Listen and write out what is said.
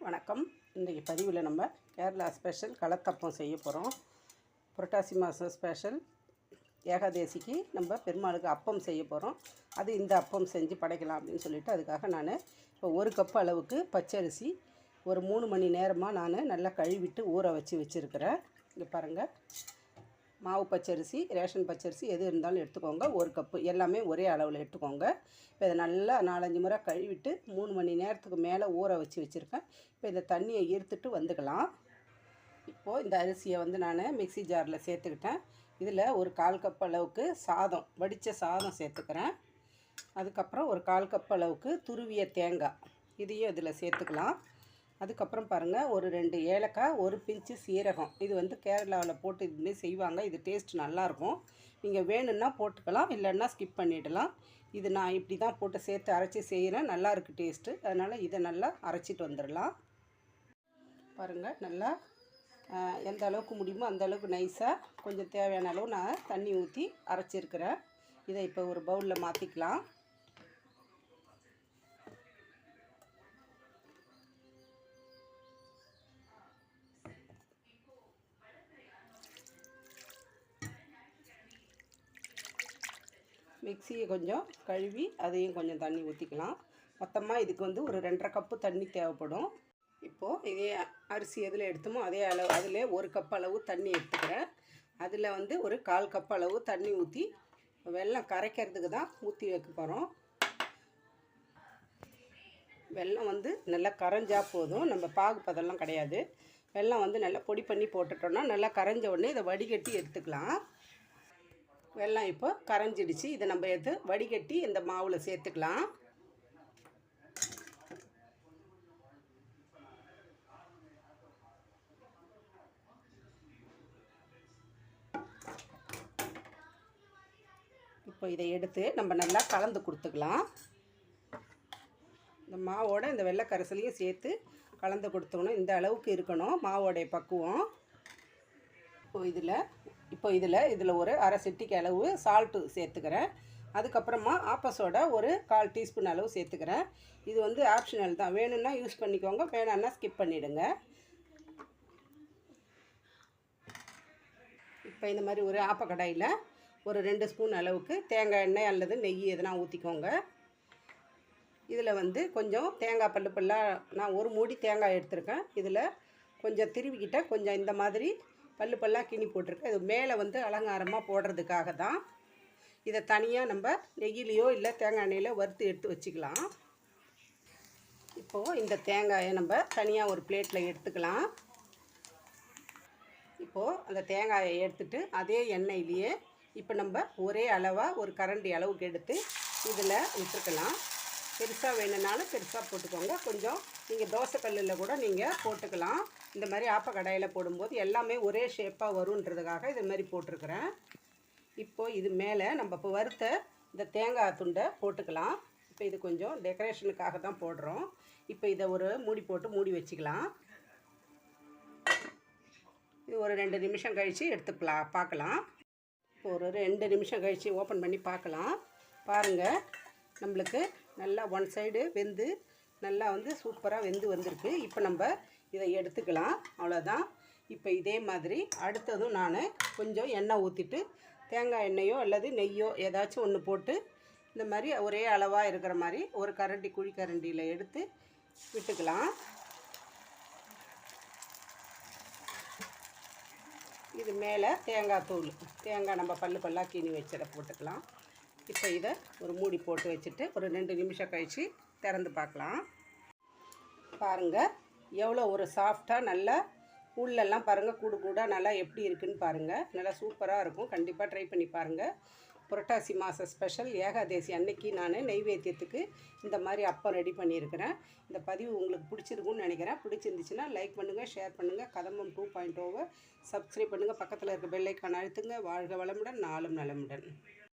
வணக்கம். இன்றைக்கி பதிவில் நம்ம கேரளா ஸ்பெஷல் களத்தப்பம் செய்ய போகிறோம் புரட்டாசி மாதம் ஸ்பெஷல். ஏகாதேசிக்கு நம்ம பெருமாளுக்கு அப்பம் செய்ய போகிறோம் அது இந்த அப்பம் செஞ்சு படைக்கலாம் அப்படின்னு சொல்லிட்டு அதுக்காக நான் இப்போ ஒரு கப் அளவுக்கு பச்சரிசி ஒரு மூணு மணி நேரமாக நான் நல்லா கழுவிட்டு ஊற வச்சு வச்சுருக்கிறேன். இங்கே பாருங்கள் மாவு பச்சரிசி ரேஷன் பச்சரிசி எது இருந்தாலும் எடுத்துக்கோங்க. ஒரு கப்பு. எல்லாமே ஒரே அளவில் எடுத்துக்கோங்க. இப்போ இதை நல்லா நாலஞ்சு முறை கழுவிட்டு மூணு மணி நேரத்துக்கு மேலே ஊற வச்சு வச்சுருக்கேன். இப்போ இந்த தண்ணியை ஈர்த்துட்டு வந்துக்கலாம். இப்போது இந்த அரிசியை வந்து நான் மிக்ஸி ஜாரில் சேர்த்துக்கிட்டேன். இதில் ஒரு கால் கப் அளவுக்கு சாதம் வடித்த சாதம் சேர்த்துக்கிறேன். அதுக்கப்புறம் ஒரு கால் கப் அளவுக்கு துருவிய தேங்காய். இதையும் இதில் சேர்த்துக்கலாம். அதுக்கப்புறம் பாருங்கள் ஒரு ரெண்டு ஏலக்காய் ஒரு பிஞ்சு சீரகம். இது வந்து கேரளாவில் போட்டு இதுமாரி செய்வாங்க. இது டேஸ்ட் நல்லாயிருக்கும். நீங்கள் வேணும்னா போட்டுக்கலாம் இல்லைன்னா ஸ்கிப் பண்ணிடலாம். இது நான் இப்படி தான் போட்டு சேர்த்து அரைச்சி செய்கிறேன் நல்லாயிருக்கு டேஸ்ட்டு அதனால் இதை நல்லா அரைச்சிட்டு வந்துடலாம். பாருங்கள் நல்லா எந்த அளவுக்கு முடியுமோ அந்த அளவுக்கு நைஸாக கொஞ்சம் தேவையான அளவு நான் தண்ணி ஊற்றி அரைச்சிருக்கிறேன். இதை இப்போ ஒரு பவுலில் மாற்றிக்கலாம் மிக்சியை கொஞ்சம் கழுவி அதையும் கொஞ்சம் தண்ணி ஊற்றிக்கலாம் மொத்தமாக இதுக்கு வந்து ஒரு ரெண்டரை கப்பு தண்ணி தேவைப்படும். இப்போது இதே அரிசி எதில் எடுத்தோமோ அதே அளவு அதில் ஒரு கப் அளவு தண்ணி எடுத்துக்கிறேன். அதில் வந்து ஒரு கால் கப் அளவு தண்ணி ஊற்றி வெல்லம் கரைக்கிறதுக்கு தான் ஊற்றி வைக்க போகிறோம் வெல்லம் வந்து நல்லா கரைஞ்சா போதும். நம்ம பாகு பதெல்லாம் கிடையாது. வெல்லம் வந்து நல்லா பொடி பண்ணி போட்டுட்டோம்னா நல்லா கரைஞ்ச உடனே இதை வடிகட்டி எடுத்துக்கலாம். வெள்ளம் இப்போ கரைஞ்சிடுச்சு. இதை நம்ம எடுத்து வடிகட்டி இந்த மாவில் சேர்த்துக்கலாம். இப்போ இதை எடுத்து நம்ம நல்லா கலந்து கொடுத்துக்கலாம். இந்த மாவோட இந்த வெள்ளை கரைசலையும் சேர்த்து கலந்து கொடுத்தோணும் இந்த அளவுக்கு இருக்கணும் மாவோடைய பக்குவம். இப்போ இதில் இப்போ இதில் இதில் ஒரு அரை சிட்டிக்கு அளவு சால்ட்டு சேர்த்துக்கிறேன். அதுக்கப்புறமா ஆப்பஸோட ஒரு கால் டீஸ்பூன் அளவு சேர்த்துக்கிறேன். இது வந்து ஆப்ஷனல் தான். வேணும்னா யூஸ் பண்ணிக்கோங்க வேணான்னா ஸ்கிப் பண்ணிவிடுங்க இப்போ இந்த மாதிரி ஒரு ஆப்பக்கடாயில் ஒரு ரெண்டு ஸ்பூன் அளவுக்கு தேங்காய் எண்ணெய் அல்லது நெய் எதனா ஊற்றிக்கோங்க இதில் வந்து கொஞ்சம் தேங்காய் பல்லு பல்லாக நான் ஒரு மூடி தேங்காய் எடுத்திருக்கேன். இதில் கொஞ்சம் திருவிக்கிட்ட கொஞ்சம் இந்த மாதிரி பல்லு பல்லாக கிணி போட்டிருக்கு. இது மேலே வந்து அலங்காரமாக போடுறதுக்காக தான் இதை தனியாக நம்ம நெகிலியோ இல்லை தேங்காய் எண்ணெயில் வறுத்து எடுத்து வச்சுக்கலாம். இப்போது இந்த தேங்காயை நம்ம தனியாக ஒரு பிளேட்டில் எடுத்துக்கலாம். இப்போது அந்த தேங்காயை எடுத்துட்டு அதே எண்ணெயிலேயே இப்போ நம்ம ஒரே அளவாக ஒரு கரண்டி அளவுக்கு எடுத்து இதில் விட்டுருக்கலாம். பெருசாக வேணும்னாலும் பெருசாக போட்டுக்கோங்க. கொஞ்சம் நீங்கள் தோசைக்கல்லில் கூட நீங்கள் போட்டுக்கலாம். இந்த மாதிரி ஆப்ப கடாயில் போடும்போது எல்லாமே ஒரே ஷேப்பாக வருன்றதுக்காக இது மாதிரி போட்டிருக்கிறேன். இப்போது இது மேலே நம்ம இப்போ வறுத்த இந்த தேங்காய் துண்டை போட்டுக்கலாம். இப்போ இது கொஞ்சம் டெக்கரேஷனுக்காக தான் போடுறோம். இப்போ இதை ஒரு மூடி போட்டு மூடி வச்சுக்கலாம். இது ஒரு ரெண்டு நிமிஷம் கழித்து எடுத்துக்கலாம் பார்க்கலாம். இப்போ ஒரு ரெண்டு நிமிஷம் கழித்து ஓப்பன் பண்ணி பார்க்கலாம். பாருங்கள் நம்மளுக்கு நல்லா ஒன் சைடு வெந்து நல்லா வந்து சூப்பராக வெந்து வந்திருக்கு. இப்போ நம்ம இதை எடுத்துக்கலாம். அவ்வளோதான் இப்போ இதே மாதிரி அடுத்ததும் நான் கொஞ்சம் எண்ணெய் ஊற்றிட்டு தேங்காய் எண்ணெயோ அல்லது நெய்யோ ஏதாச்சும் ஒன்று போட்டு இந்த மாதிரி ஒரே அளவாக இருக்கிற மாதிரி ஒரு கரண்டி குழி கரண்டியில் எடுத்து விட்டுக்கலாம். இது மேலே தேங்காய் தூள். தேங்காய் நம்ம பல்லு பல்லாக கீனி வச்சிட போட்டுக்கலாம். இப்போ இதை ஒரு மூடி போட்டு வச்சுட்டு ஒரு ரெண்டு நிமிஷம் கழித்து திறந்து பார்க்கலாம். பாருங்கள் எவ்வளோ ஒரு சாஃப்டாக நல்லா உள்ளெல்லாம் பாருங்கள் கூடு கூடாக நல்லா எப்படி இருக்குன்னு பாருங்கள் நல்லா சூப்பராக இருக்கும். கண்டிப்பாக ட்ரை பண்ணி பாருங்கள் புரட்டாசி மாத ஸ்பெஷல் ஏகாதேசி அன்னைக்கு நான் நெய்வேத்தியத்துக்கு இந்த மாதிரி அப்பம் ரெடி பண்ணியிருக்கிறேன். இந்த பதிவு உங்களுக்கு பிடிச்சிருக்கும்னு நினைக்கிறேன். பிடிச்சிருந்துச்சுன்னா லைக் பண்ணுங்கள் ஷேர் பண்ணுங்கள் கதம்பம் டூ பாயிண்ட் ஓவை சப்ஸ்கிரைப் பண்ணுங்கள் பக்கத்தில் இருக்க பெல்லைக்கான அழுத்துங்க. வாழ்க வளமுடன் நாளும் நலமுடன்.